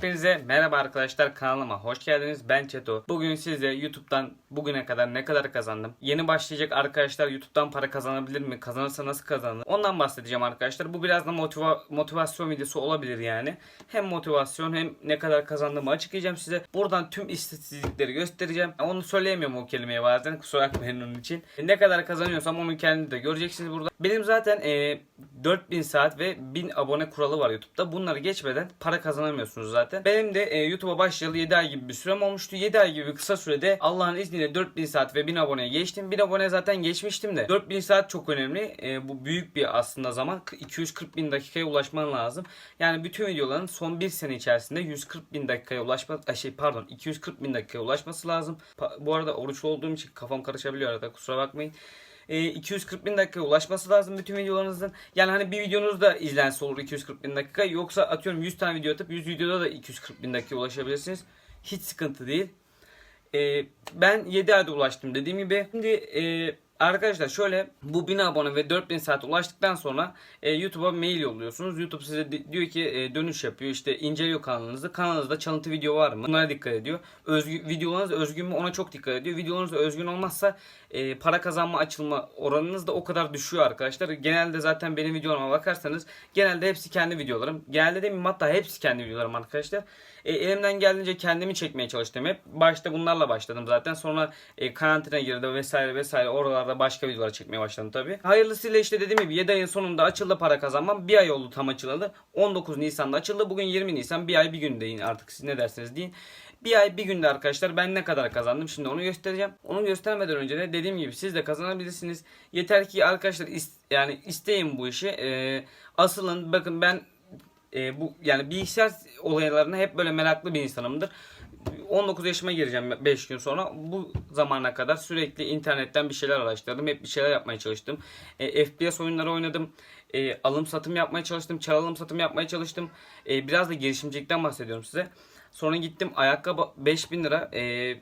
Hepinize merhaba arkadaşlar kanalıma hoş geldiniz. Ben Çeto. Bugün size YouTube'dan bugüne kadar ne kadar kazandım? Yeni başlayacak arkadaşlar YouTube'dan para kazanabilir mi? Kazanırsa nasıl kazanır? Ondan bahsedeceğim arkadaşlar. Bu biraz da motiva- motivasyon videosu olabilir yani. Hem motivasyon hem ne kadar kazandığımı açıklayacağım size. Buradan tüm istatistikleri göstereceğim. Onu söyleyemiyorum o kelimeyi bazen kusura bakmayın onun için. Ne kadar kazanıyorsam onu kendi de göreceksiniz burada. Benim zaten e, 4000 saat ve 1000 abone kuralı var YouTube'da. Bunları geçmeden para kazanamıyorsunuz zaten. Benim de e, YouTube'a başlayalı 7 ay gibi bir sürem olmuştu. 7 ay gibi kısa sürede Allah'ın izniyle 4000 saat ve 1000 aboneye geçtim. 1000 abone zaten geçmiştim de. 4000 saat çok önemli. E, bu büyük bir aslında zaman. 240 bin dakikaya ulaşman lazım. Yani bütün videoların son bir sene içerisinde 140 bin dakikaya ulaşma ay şey pardon 240 bin dakikaya ulaşması lazım. Pa- bu arada oruçlu olduğum için kafam karışabiliyor arada kusura bakmayın. E, 240 bin dakikaya ulaşması lazım bütün videolarınızın. Yani hani bir videonuz da izlense olur 240 bin dakika. Yoksa atıyorum 100 tane video atıp 100 videoda da 240 bin dakikaya ulaşabilirsiniz. Hiç sıkıntı değil. E, ben 7 ayda ulaştım dediğim gibi. Şimdi e, arkadaşlar şöyle bu 1000 abone ve 4000 saat ulaştıktan sonra e, YouTube'a mail yolluyorsunuz. YouTube size di- diyor ki e, dönüş yapıyor işte inceliyor kanalınızı. Kanalınızda çalıntı video var mı? Bunlara dikkat ediyor. Özgü, videolarınız özgün mü ona çok dikkat ediyor. Videolarınız özgün olmazsa e, para kazanma açılma oranınız da o kadar düşüyor arkadaşlar. Genelde zaten benim videolarıma bakarsanız genelde hepsi kendi videolarım. Genelde demeyeyim hatta hepsi kendi videolarım arkadaşlar. E, elimden geldiğince kendimi çekmeye çalıştım hep. Başta bunlarla başladım zaten. Sonra e, karantina girdi vesaire vesaire. Oralarda başka videolar çekmeye başladım tabii. Hayırlısıyla işte dediğim gibi 7 ayın sonunda açıldı para kazanmam. Bir ay oldu tam açılalı. 19 Nisan'da açıldı. Bugün 20 Nisan. Bir ay bir gün deyin artık siz ne derseniz deyin. Bir ay bir günde arkadaşlar ben ne kadar kazandım şimdi onu göstereceğim. Onu göstermeden önce de dediğim gibi siz de kazanabilirsiniz. Yeter ki arkadaşlar is- yani isteyin bu işi. Ee, asılın bakın ben e, bu yani bilgisayar olaylarına hep böyle meraklı bir insanımdır. 19 yaşıma gireceğim 5 gün sonra. Bu zamana kadar sürekli internetten bir şeyler araştırdım. Hep bir şeyler yapmaya çalıştım. E, FPS oyunları oynadım. E, alım satım yapmaya çalıştım. Çal alım satım yapmaya çalıştım. E, biraz da girişimcilikten bahsediyorum size. Sonra gittim ayakkabı 5000 lira. E,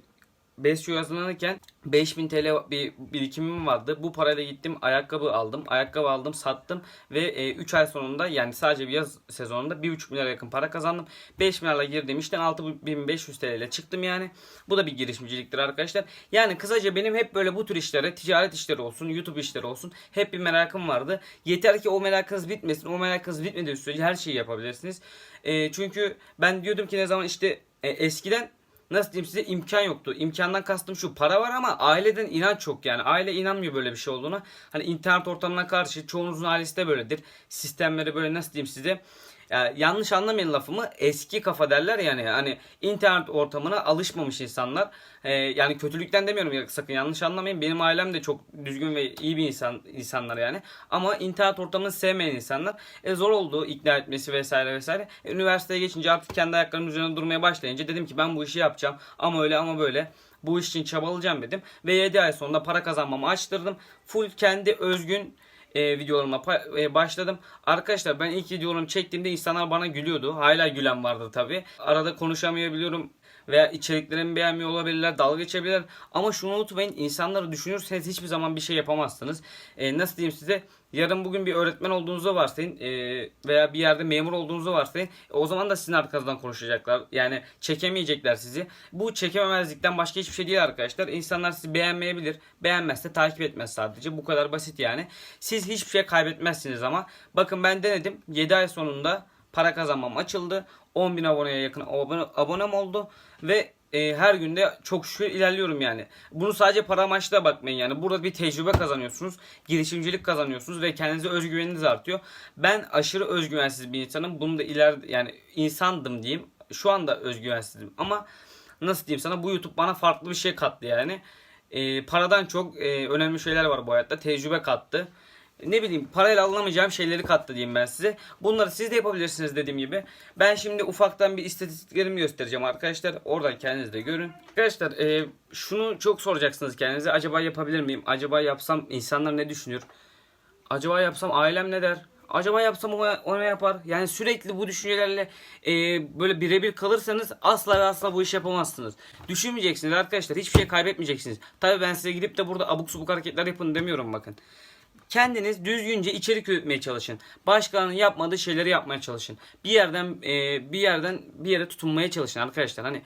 BESYO hazırlanırken 5000 TL bir birikimim vardı. Bu parayla gittim ayakkabı aldım. Ayakkabı aldım sattım ve 3 ay sonunda yani sadece bir yaz sezonunda 1,5 milyara yakın para kazandım. 5 milyarla girdiğim işten 6500 TL ile çıktım yani. Bu da bir girişimciliktir arkadaşlar. Yani kısaca benim hep böyle bu tür işlere ticaret işleri olsun YouTube işleri olsun hep bir merakım vardı. Yeter ki o merakınız bitmesin. O merakınız bitmediği sürece her şeyi yapabilirsiniz. E, çünkü ben diyordum ki ne zaman işte e, eskiden nasıl diyeyim size imkan yoktu. İmkandan kastım şu para var ama aileden inanç yok yani. Aile inanmıyor böyle bir şey olduğuna. Hani internet ortamına karşı çoğunuzun ailesi de böyledir. Sistemleri böyle nasıl diyeyim size. Yani yanlış anlamayın lafımı eski kafa derler yani. Hani internet ortamına alışmamış insanlar. Ee, yani kötülükten demiyorum ya sakın yanlış anlamayın. Benim ailem de çok düzgün ve iyi bir insan insanlar yani. Ama internet ortamını sevmeyen insanlar e, zor oldu ikna etmesi vesaire vesaire. E, üniversiteye geçince artık kendi ayaklarının üzerine durmaya başlayınca dedim ki ben bu işi yapacağım. Ama öyle ama böyle. Bu iş için çabalayacağım. dedim. Ve 7 ay sonunda para kazanmamı açtırdım. Full kendi özgün e, videolarıma e, başladım. Arkadaşlar ben ilk videolarımı çektiğimde insanlar bana gülüyordu. Hala gülen vardı tabi. Arada konuşamayabiliyorum veya içeriklerimi beğenmiyor olabilirler, dalga geçebilirler. Ama şunu unutmayın, insanları düşünürseniz hiçbir zaman bir şey yapamazsınız. E, nasıl diyeyim size? Yarın bugün bir öğretmen olduğunuzu varsayın e, veya bir yerde memur olduğunuzu varsayın. E, o zaman da sizin arkanızdan konuşacaklar. Yani çekemeyecekler sizi. Bu çekememezlikten başka hiçbir şey değil arkadaşlar. İnsanlar sizi beğenmeyebilir. Beğenmezse takip etmez sadece. Bu kadar basit yani. Siz hiçbir şey kaybetmezsiniz ama. Bakın ben denedim. 7 ay sonunda para kazanmam açıldı. 10.000 aboneye yakın abone, abonem oldu ve e, her günde çok şükür ilerliyorum yani. Bunu sadece para amaçlı bakmayın yani. Burada bir tecrübe kazanıyorsunuz. Girişimcilik kazanıyorsunuz ve kendinize özgüveniniz artıyor. Ben aşırı özgüvensiz bir insanım. Bunu da ileride yani insandım diyeyim. Şu anda özgüvensizim ama nasıl diyeyim sana bu YouTube bana farklı bir şey kattı yani. E, paradan çok e, önemli şeyler var bu hayatta. Tecrübe kattı ne bileyim parayla alınamayacağım şeyleri kattı diyeyim ben size. Bunları siz de yapabilirsiniz dediğim gibi. Ben şimdi ufaktan bir istatistiklerimi göstereceğim arkadaşlar. Oradan kendiniz de görün. Arkadaşlar e, şunu çok soracaksınız kendinize. Acaba yapabilir miyim? Acaba yapsam insanlar ne düşünür? Acaba yapsam ailem ne der? Acaba yapsam o, o ne yapar? Yani sürekli bu düşüncelerle e, böyle birebir kalırsanız asla ve asla bu işi yapamazsınız. Düşünmeyeceksiniz arkadaşlar. Hiçbir şey kaybetmeyeceksiniz. Tabii ben size gidip de burada abuk subuk hareketler yapın demiyorum bakın Kendiniz düzgünce içerik üretmeye çalışın. Başkalarının yapmadığı şeyleri yapmaya çalışın. Bir yerden e, bir yerden bir yere tutunmaya çalışın arkadaşlar. Hani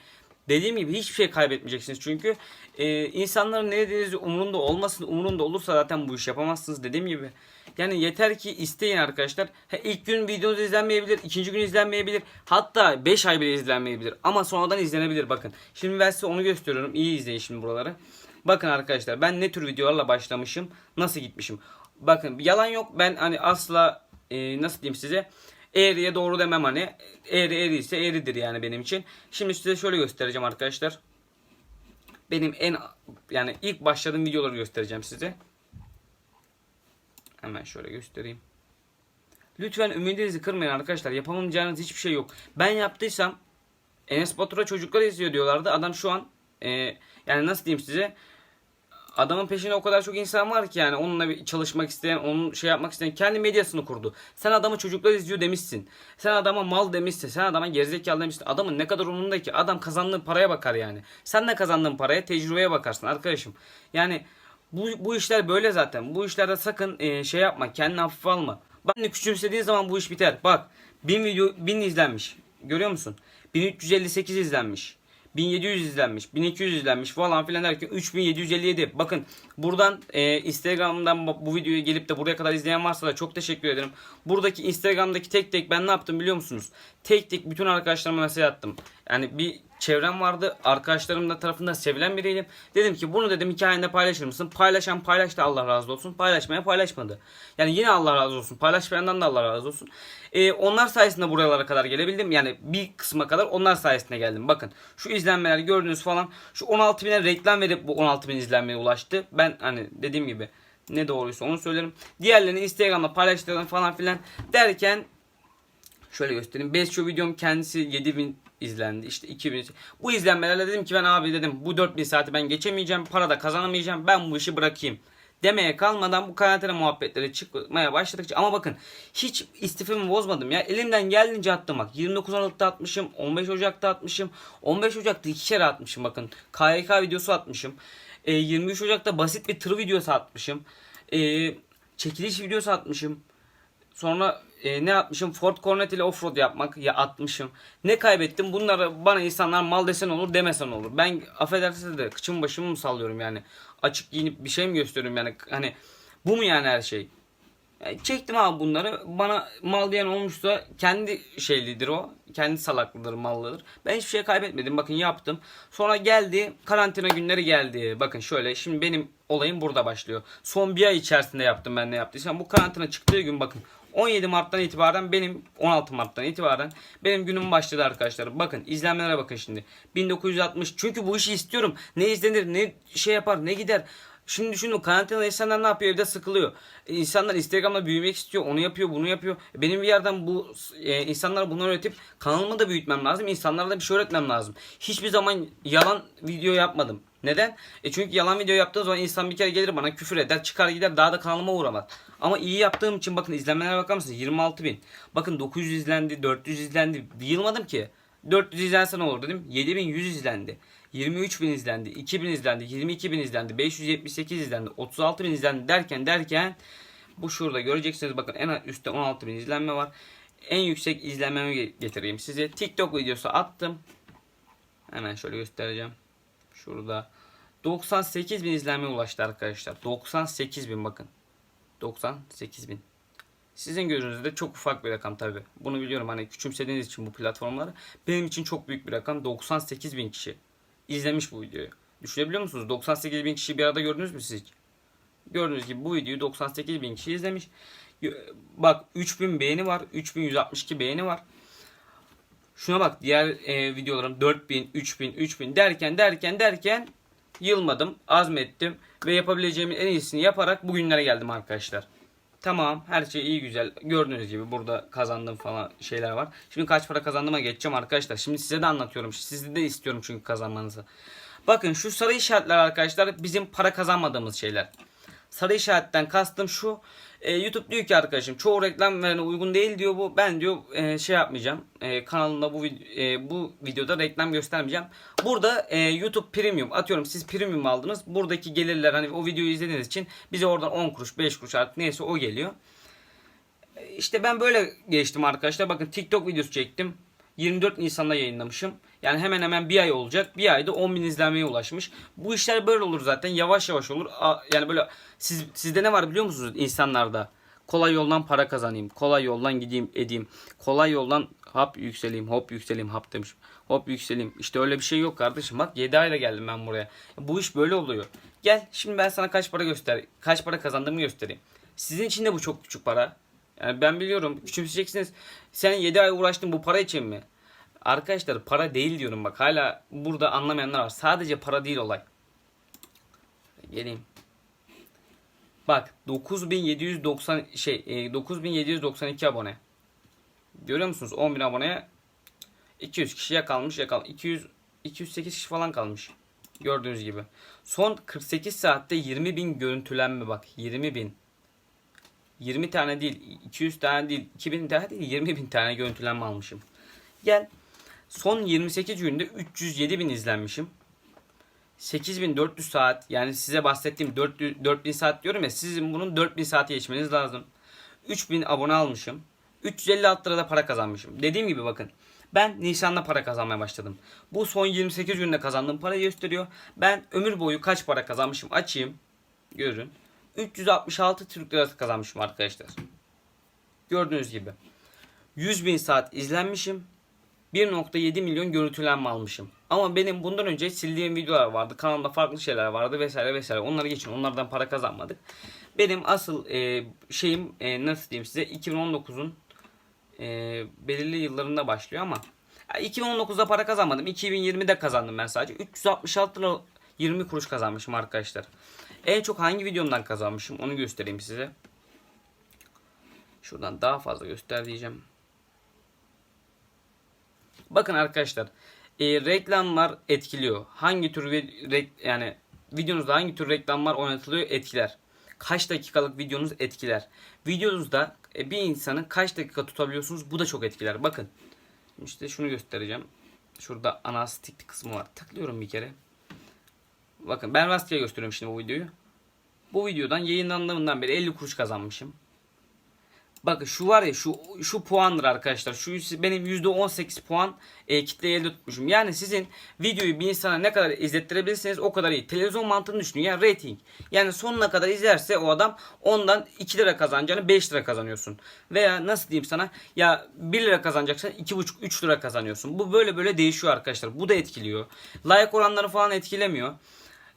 dediğim gibi hiçbir şey kaybetmeyeceksiniz. Çünkü e, insanların ne dediğinizi umurunda olmasın. Umurunda olursa zaten bu iş yapamazsınız dediğim gibi. Yani yeter ki isteyin arkadaşlar. Ha, ilk gün videonuz izlenmeyebilir, ikinci gün izlenmeyebilir. Hatta 5 ay bile izlenmeyebilir. Ama sonradan izlenebilir bakın. Şimdi ben size onu gösteriyorum. İyi izleyin şimdi buraları. Bakın arkadaşlar ben ne tür videolarla başlamışım, nasıl gitmişim. Bakın yalan yok. Ben hani asla e, nasıl diyeyim size eğriye doğru demem hani. Eğri eğri ise eğridir yani benim için. Şimdi size şöyle göstereceğim arkadaşlar. Benim en yani ilk başladığım videoları göstereceğim size. Hemen şöyle göstereyim. Lütfen ümidinizi kırmayın arkadaşlar. Yapamayacağınız hiçbir şey yok. Ben yaptıysam Enes Batur'a çocuklar izliyor diyorlardı. Adam şu an e, yani nasıl diyeyim size adamın peşinde o kadar çok insan var ki yani onunla bir çalışmak isteyen, onun şey yapmak isteyen kendi medyasını kurdu. Sen adamı çocuklar izliyor demişsin. Sen adama mal demişsin. Sen adama gerizekalı demişsin. Adamın ne kadar umurunda ki? Adam kazandığı paraya bakar yani. Sen de kazandığın paraya, tecrübeye bakarsın arkadaşım. Yani bu, bu işler böyle zaten. Bu işlerde sakın e, şey yapma. Kendini hafife alma. Ben de küçümsediğin zaman bu iş biter. Bak 1000 video 1000 izlenmiş. Görüyor musun? 1358 izlenmiş. 1700 izlenmiş, 1200 izlenmiş falan filan derken 3757. Bakın buradan e, Instagram'dan bu videoyu gelip de buraya kadar izleyen varsa da çok teşekkür ederim. Buradaki Instagram'daki tek tek ben ne yaptım biliyor musunuz? Tek tek bütün arkadaşlarıma mesaj attım. Yani bir çevrem vardı. Arkadaşlarım da tarafından sevilen biriydim. Dedim ki bunu dedim hikayende paylaşır mısın? Paylaşan paylaştı Allah razı olsun. Paylaşmaya paylaşmadı. Yani yine Allah razı olsun. Paylaşmayandan da Allah razı olsun. Ee, onlar sayesinde buralara kadar gelebildim. Yani bir kısma kadar onlar sayesinde geldim. Bakın şu izlenmeler gördüğünüz falan. Şu 16 bine reklam verip bu 16 bin izlenmeye ulaştı. Ben hani dediğim gibi ne doğruysa onu söylerim. Diğerlerini Instagram'da paylaştırdım falan filan derken Şöyle göstereyim. Best Show videom kendisi 7000 izlendi. İşte 2000. Bu izlenmelerle dedim ki ben abi dedim bu 4000 saati ben geçemeyeceğim. Para da kazanamayacağım. Ben bu işi bırakayım. Demeye kalmadan bu karantina muhabbetleri çıkmaya başladıkça ama bakın hiç istifimi bozmadım ya. Elimden geldiğince attım bak. 29 Aralık'ta atmışım. 15 Ocak'ta atmışım. 15 Ocak'ta iki kere atmışım bakın. KYK videosu atmışım. E, 23 Ocak'ta basit bir tır videosu atmışım. E, çekiliş videosu atmışım. Sonra e, ne atmışım? Ford Cornet ile offroad yapmak ya atmışım. Ne kaybettim? Bunları bana insanlar mal desen olur demesen olur. Ben affedersiniz de kıçım başımı mı sallıyorum yani? Açık giyinip bir şey mi gösteriyorum yani? Hani bu mu yani her şey? Yani çektim abi bunları. Bana mal diyen olmuşsa kendi şeylidir o. Kendi salaklıdır, mallıdır. Ben hiçbir şey kaybetmedim. Bakın yaptım. Sonra geldi. Karantina günleri geldi. Bakın şöyle. Şimdi benim olayım burada başlıyor. Son bir ay içerisinde yaptım ben ne yaptıysam. Bu karantina çıktığı gün bakın. 17 Mart'tan itibaren benim 16 Mart'tan itibaren benim günüm başladı arkadaşlar. Bakın izlenmelere bakın şimdi. 1960 çünkü bu işi istiyorum. Ne izlenir ne şey yapar ne gider. Şimdi düşünün karantinada insanlar ne yapıyor evde sıkılıyor. İnsanlar Instagram'da büyümek istiyor onu yapıyor bunu yapıyor. Benim bir yerden bu e, insanlara bunu öğretip kanalımı da büyütmem lazım. İnsanlara da bir şey öğretmem lazım. Hiçbir zaman yalan video yapmadım. Neden? E çünkü yalan video yaptığım zaman insan bir kere gelir bana küfür eder çıkar gider daha da kanalıma uğramaz. Ama iyi yaptığım için bakın izlenmelere bakar mısınız? 26 bin. Bakın 900 izlendi 400 izlendi. Yılmadım ki. 400 izlense ne olur dedim. 7100 izlendi. 23 bin izlendi, 2 bin izlendi, 22 bin izlendi, 578 izlendi, 36 bin izlendi derken derken bu şurada göreceksiniz bakın en üstte 16 bin izlenme var. En yüksek izlenmemi ge- getireyim size. TikTok videosu attım. Hemen şöyle göstereceğim. Şurada 98 bin izlenme ulaştı arkadaşlar. 98 bin bakın. 98 bin. Sizin gözünüzde çok ufak bir rakam tabi. Bunu biliyorum hani küçümsediğiniz için bu platformları. Benim için çok büyük bir rakam. 98 bin kişi izlemiş bu videoyu. Düşünebiliyor musunuz? 98 bin kişi bir arada gördünüz mü siz? Gördüğünüz gibi bu videoyu 98 bin kişi izlemiş. Bak 3000 beğeni var. 3162 beğeni var. Şuna bak diğer e, videolarım 4000, 3000, 3000 derken derken derken yılmadım, azmettim ve yapabileceğimin en iyisini yaparak bugünlere geldim arkadaşlar. Tamam her şey iyi güzel. Gördüğünüz gibi burada kazandığım falan şeyler var. Şimdi kaç para kazandığıma geçeceğim arkadaşlar. Şimdi size de anlatıyorum. Sizi de istiyorum çünkü kazanmanızı. Bakın şu sarı işaretler arkadaşlar bizim para kazanmadığımız şeyler. Sarı işaretten kastım şu. e, YouTube diyor ki arkadaşım çoğu reklam verene uygun değil diyor bu. Ben diyor e, şey yapmayacağım. E, kanalımda bu e, bu videoda reklam göstermeyeceğim. Burada e, YouTube Premium atıyorum siz Premium aldınız. Buradaki gelirler hani o videoyu izlediğiniz için bize oradan 10 kuruş 5 kuruş artık neyse o geliyor. E, İşte ben böyle geçtim arkadaşlar. Bakın TikTok videosu çektim. 24 Nisan'da yayınlamışım. Yani hemen hemen bir ay olacak. Bir ayda 10 bin izlenmeye ulaşmış. Bu işler böyle olur zaten. Yavaş yavaş olur. Yani böyle siz sizde ne var biliyor musunuz insanlarda? Kolay yoldan para kazanayım. Kolay yoldan gideyim edeyim. Kolay yoldan hap yükseleyim. Hop yükseleyim. Hap demiş. Hop yükseleyim. İşte öyle bir şey yok kardeşim. Bak 7 ayda geldim ben buraya. Bu iş böyle oluyor. Gel şimdi ben sana kaç para göster. Kaç para kazandığımı göstereyim. Sizin için de bu çok küçük para. Yani ben biliyorum küçümseyeceksiniz. Sen 7 ay uğraştın bu para için mi? Arkadaşlar para değil diyorum bak. Hala burada anlamayanlar var. Sadece para değil olay. Geleyim. Bak 9790 şey e, 9792 abone. Görüyor musunuz? 10.000 aboneye 200 kişiye kalmış ya kal 200 208 kişi falan kalmış. Gördüğünüz gibi. Son 48 saatte 20.000 görüntülenme bak 20.000. 20 tane değil, 200 tane değil, 2000 tane değil, 20 bin tane görüntülenme almışım. Gel. Son 28 günde 307 bin izlenmişim. 8400 saat yani size bahsettiğim 400 4000 saat diyorum ya sizin bunun 4000 saati geçmeniz lazım. 3000 abone almışım. 356 lirada para kazanmışım. Dediğim gibi bakın. Ben Nisan'da para kazanmaya başladım. Bu son 28 günde kazandığım parayı gösteriyor. Ben ömür boyu kaç para kazanmışım açayım. Görün. 366 Türk lirası kazanmışım arkadaşlar. Gördüğünüz gibi. 100 bin saat izlenmişim. 1.7 milyon görüntülenme almışım. Ama benim bundan önce sildiğim videolar vardı. Kanalda farklı şeyler vardı vesaire vesaire. Onları geçin. Onlardan para kazanmadık. Benim asıl e, şeyim e, nasıl diyeyim size 2019'un e, belirli yıllarında başlıyor ama ya 2019'da para kazanmadım. 2020'de kazandım ben sadece. 366 lira 20 kuruş kazanmışım arkadaşlar. En çok hangi videomdan kazanmışım onu göstereyim size. Şuradan daha fazla göster diyeceğim. Bakın arkadaşlar e, reklamlar etkiliyor. Hangi tür rek- yani videonuzda hangi tür reklamlar oynatılıyor etkiler. Kaç dakikalık videonuz etkiler. Videonuzda e, bir insanı kaç dakika tutabiliyorsunuz bu da çok etkiler. Bakın işte şunu göstereceğim. Şurada anastik kısmı var. Tıklıyorum bir kere. Bakın ben rastgele gösteriyorum şimdi bu videoyu. Bu videodan yayınlandığından beri 50 kuruş kazanmışım. Bakın şu var ya şu şu puandır arkadaşlar. Şu benim %18 puan e, kitleyi elde tutmuşum. Yani sizin videoyu bir insana ne kadar izlettirebilirsiniz o kadar iyi. Televizyon mantığını düşünün ya rating. Yani sonuna kadar izlerse o adam ondan 2 lira kazanacağını 5 lira kazanıyorsun. Veya nasıl diyeyim sana ya 1 lira kazanacaksan 2,5-3 lira kazanıyorsun. Bu böyle böyle değişiyor arkadaşlar. Bu da etkiliyor. Like oranları falan etkilemiyor.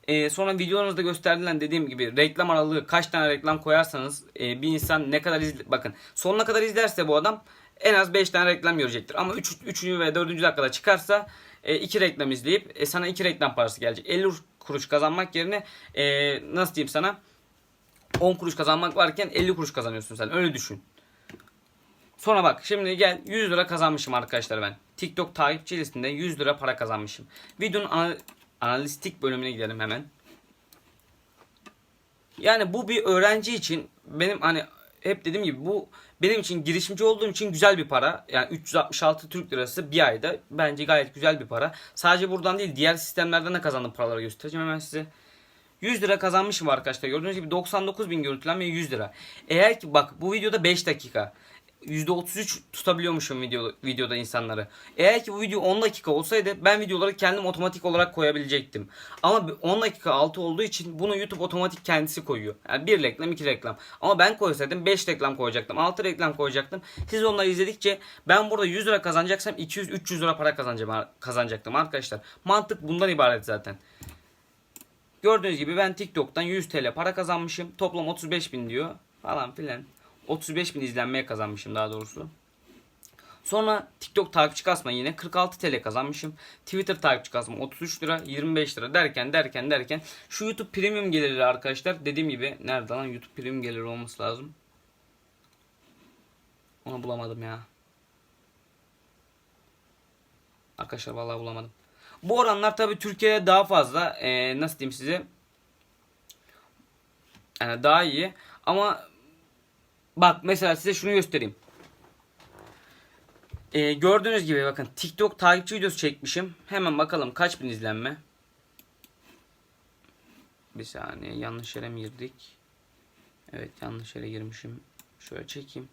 Ee, sonra videolarınızda gösterilen dediğim gibi reklam aralığı kaç tane reklam koyarsanız e, bir insan ne kadar izle bakın sonuna kadar izlerse bu adam en az 5 tane reklam görecektir. Ama 3. 3. ve 4. dakikada çıkarsa 2 reklam izleyip e, sana 2 reklam parası gelecek. 50 kuruş kazanmak yerine e, nasıl diyeyim sana 10 kuruş kazanmak varken 50 kuruş kazanıyorsun sen öyle düşün. Sonra bak şimdi gel 100 lira kazanmışım arkadaşlar ben. TikTok takipçi listinde 100 lira para kazanmışım. Videonun analistik bölümüne gidelim hemen. Yani bu bir öğrenci için benim hani hep dediğim gibi bu benim için girişimci olduğum için güzel bir para. Yani 366 Türk lirası bir ayda bence gayet güzel bir para. Sadece buradan değil diğer sistemlerden de kazandığım paraları göstereceğim hemen size. 100 lira kazanmışım arkadaşlar. Gördüğünüz gibi 99 bin görüntülenme 100 lira. Eğer ki bak bu videoda 5 dakika. %33 tutabiliyormuşum video, videoda insanları. Eğer ki bu video 10 dakika olsaydı ben videoları kendim otomatik olarak koyabilecektim. Ama 10 dakika altı olduğu için bunu YouTube otomatik kendisi koyuyor. Yani bir reklam iki reklam. Ama ben koysaydım 5 reklam koyacaktım. 6 reklam koyacaktım. Siz onları izledikçe ben burada 100 lira kazanacaksam 200-300 lira para kazanacağım, kazanacaktım arkadaşlar. Mantık bundan ibaret zaten. Gördüğünüz gibi ben TikTok'tan 100 TL para kazanmışım. Toplam 35 bin diyor falan filan. 35 bin izlenmeye kazanmışım daha doğrusu. Sonra TikTok takipçi kasma yine 46 TL kazanmışım. Twitter takipçi kasma 33 lira 25 lira derken derken derken şu YouTube Premium geliri arkadaşlar dediğim gibi nerede lan YouTube Premium geliri olması lazım. Onu bulamadım ya. Arkadaşlar vallahi bulamadım. Bu oranlar tabi Türkiye'de daha fazla. Ee, nasıl diyeyim size? Yani daha iyi. Ama bak mesela size şunu göstereyim. Ee, gördüğünüz gibi bakın TikTok takipçi videosu çekmişim. Hemen bakalım kaç bin izlenme. Bir saniye yanlış yere mi girdik? Evet yanlış yere girmişim. Şöyle çekeyim.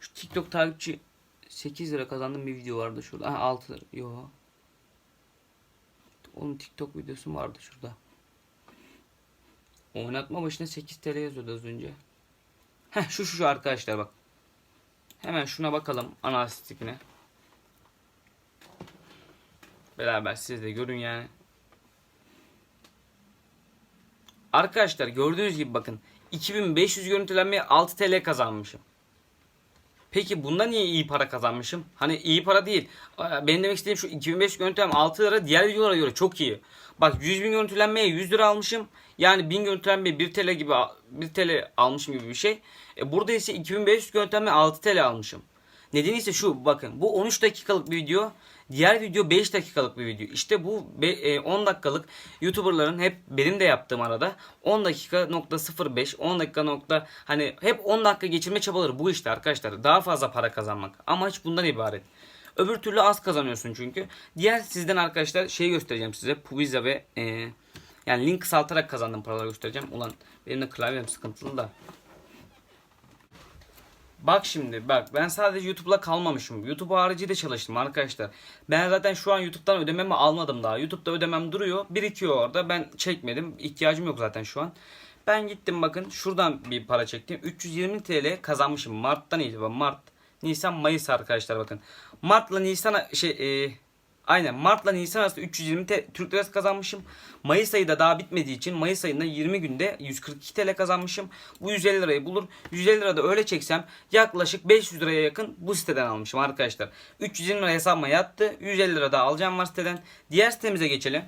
Şu TikTok takipçi 8 lira kazandığım bir video vardı şurada. Ha 6 lira. Yo. Onun TikTok videosu vardı şurada. Oynatma başına 8 TL yazıyordu az önce. Heh şu şu arkadaşlar bak. Hemen şuna bakalım analistikine. Beraber siz de görün yani. Arkadaşlar gördüğünüz gibi bakın 2500 görüntülenmeye 6 TL kazanmışım. Peki bunda niye iyi para kazanmışım? Hani iyi para değil. Benim demek istediğim şu 2500 görüntülenme 6 lira diğer videolara göre çok iyi. Bak 100 bin görüntülenmeye 100 lira almışım. Yani 1000 görüntülenmeye 1 TL gibi 1 TL almışım gibi bir şey. E burada ise 2500 görüntülenmeye 6 TL almışım. Nedeni ise şu bakın bu 13 dakikalık bir video. Diğer video 5 dakikalık bir video. İşte bu be- e, 10 dakikalık YouTuber'ların hep benim de yaptığım arada 10 dakika nokta 05 10 dakika nokta hani hep 10 dakika geçirme çabaları bu işte arkadaşlar. Daha fazla para kazanmak. Amaç bundan ibaret. Öbür türlü az kazanıyorsun çünkü. Diğer sizden arkadaşlar şey göstereceğim size. Pubiza ve e, yani link kısaltarak kazandığım paraları göstereceğim. Ulan benim de klavyem sıkıntılı da. Bak şimdi bak ben sadece YouTube'la kalmamışım. YouTube harici de çalıştım arkadaşlar. Ben zaten şu an YouTube'dan ödememi almadım daha. YouTube'da ödemem duruyor. Birikiyor orada. Ben çekmedim. İhtiyacım yok zaten şu an. Ben gittim bakın şuradan bir para çektim. 320 TL kazanmışım. Mart'tan itibaren. Mart, Nisan, Mayıs arkadaşlar bakın. Mart'la Nisan şey e, Aynen Mart'la Nisan arasında 320 te- Türk lirası kazanmışım. Mayıs ayı da daha bitmediği için Mayıs ayında 20 günde 142 TL kazanmışım. Bu 150 lirayı bulur. 150 lira da öyle çeksem yaklaşık 500 liraya yakın bu siteden almışım arkadaşlar. 320 lira hesabıma yattı. 150 lira da alacağım var siteden. Diğer sitemize geçelim.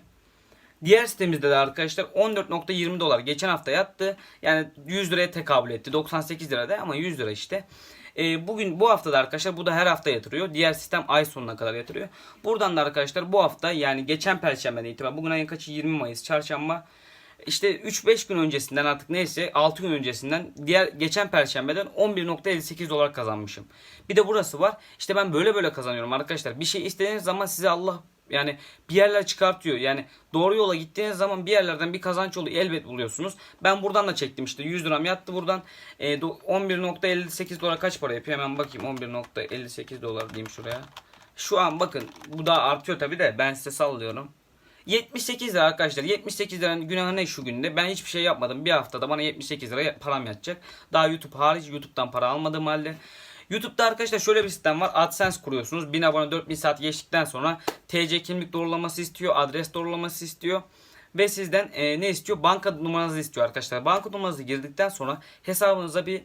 Diğer sitemizde de arkadaşlar 14.20 dolar geçen hafta yattı. Yani 100 liraya tekabül etti. 98 lirada ama 100 lira işte. E, bugün bu haftada arkadaşlar bu da her hafta yatırıyor. Diğer sistem ay sonuna kadar yatırıyor. Buradan da arkadaşlar bu hafta yani geçen perşembeden itibaren bugün ayın kaçı 20 Mayıs çarşamba işte 3-5 gün öncesinden artık neyse 6 gün öncesinden diğer geçen perşembeden 11.58 dolar kazanmışım. Bir de burası var. İşte ben böyle böyle kazanıyorum arkadaşlar. Bir şey istediğiniz zaman size Allah yani bir yerler çıkartıyor. Yani doğru yola gittiğiniz zaman bir yerlerden bir kazanç yolu elbet buluyorsunuz. Ben buradan da çektim işte 100 liram yattı buradan. E, do- 11.58 dolar kaç para yapıyor? Hemen bakayım 11.58 dolar diyeyim şuraya. Şu an bakın bu daha artıyor tabi de ben size sallıyorum. 78 lira arkadaşlar. 78 liranın günahı ne şu günde? Ben hiçbir şey yapmadım. Bir haftada bana 78 lira param yatacak. Daha YouTube hariç YouTube'dan para almadığım halde. YouTube'da arkadaşlar şöyle bir sistem var. AdSense kuruyorsunuz. 1000 abone 4000 saat geçtikten sonra TC kimlik doğrulaması istiyor. Adres doğrulaması istiyor. Ve sizden e, ne istiyor? Banka numaranızı istiyor arkadaşlar. Banka numaranızı girdikten sonra hesabınıza bir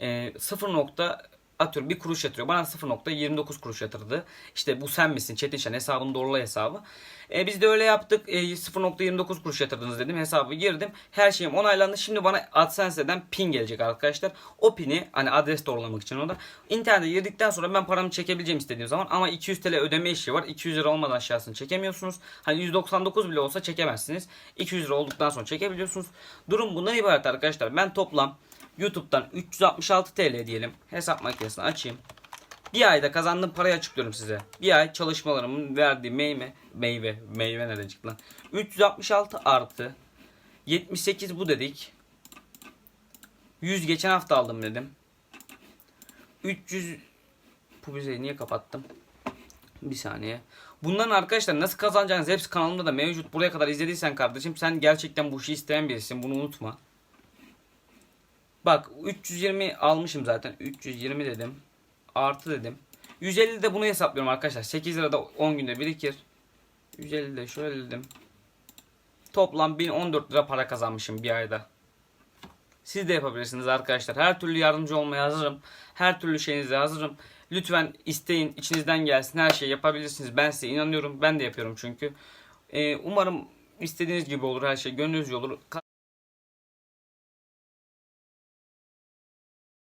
e, 0 nokta atıyorum bir kuruş yatırıyor. Bana 0.29 kuruş yatırdı. İşte bu sen misin Çetin Şen hesabını doğrula hesabı. E, biz de öyle yaptık. E, 0.29 kuruş yatırdınız dedim. Hesabı girdim. Her şeyim onaylandı. Şimdi bana AdSense'den pin gelecek arkadaşlar. O pini hani adres doğrulamak için o da. İnternete girdikten sonra ben paramı çekebileceğim istediğim zaman ama 200 TL ödeme işi var. 200 lira olmadan aşağısını çekemiyorsunuz. Hani 199 bile olsa çekemezsiniz. 200 lira olduktan sonra çekebiliyorsunuz. Durum bundan ibaret arkadaşlar. Ben toplam YouTube'dan 366 TL diyelim. Hesap makinesini açayım. Bir ayda kazandığım parayı açıklıyorum size. Bir ay çalışmalarımın verdiği meyve, meyve, meyve nereden çıktı lan? 366 artı 78 bu dedik. 100 geçen hafta aldım dedim. 300 publizeyi niye kapattım? Bir saniye. Bunların arkadaşlar nasıl kazanacağınız hepsi kanalımda da mevcut. Buraya kadar izlediysen kardeşim sen gerçekten bu işi isteyen birisin. Bunu unutma. Bak 320 almışım zaten. 320 dedim. Artı dedim. 150 de bunu hesaplıyorum arkadaşlar. 8 lira da 10 günde birikir. 150 de şöyle dedim. Toplam 1014 lira para kazanmışım bir ayda. Siz de yapabilirsiniz arkadaşlar. Her türlü yardımcı olmaya hazırım. Her türlü şeyinize hazırım. Lütfen isteyin, içinizden gelsin. Her şeyi yapabilirsiniz. Ben size inanıyorum. Ben de yapıyorum çünkü. Ee, umarım istediğiniz gibi olur her şey. Gönlünüzce olur.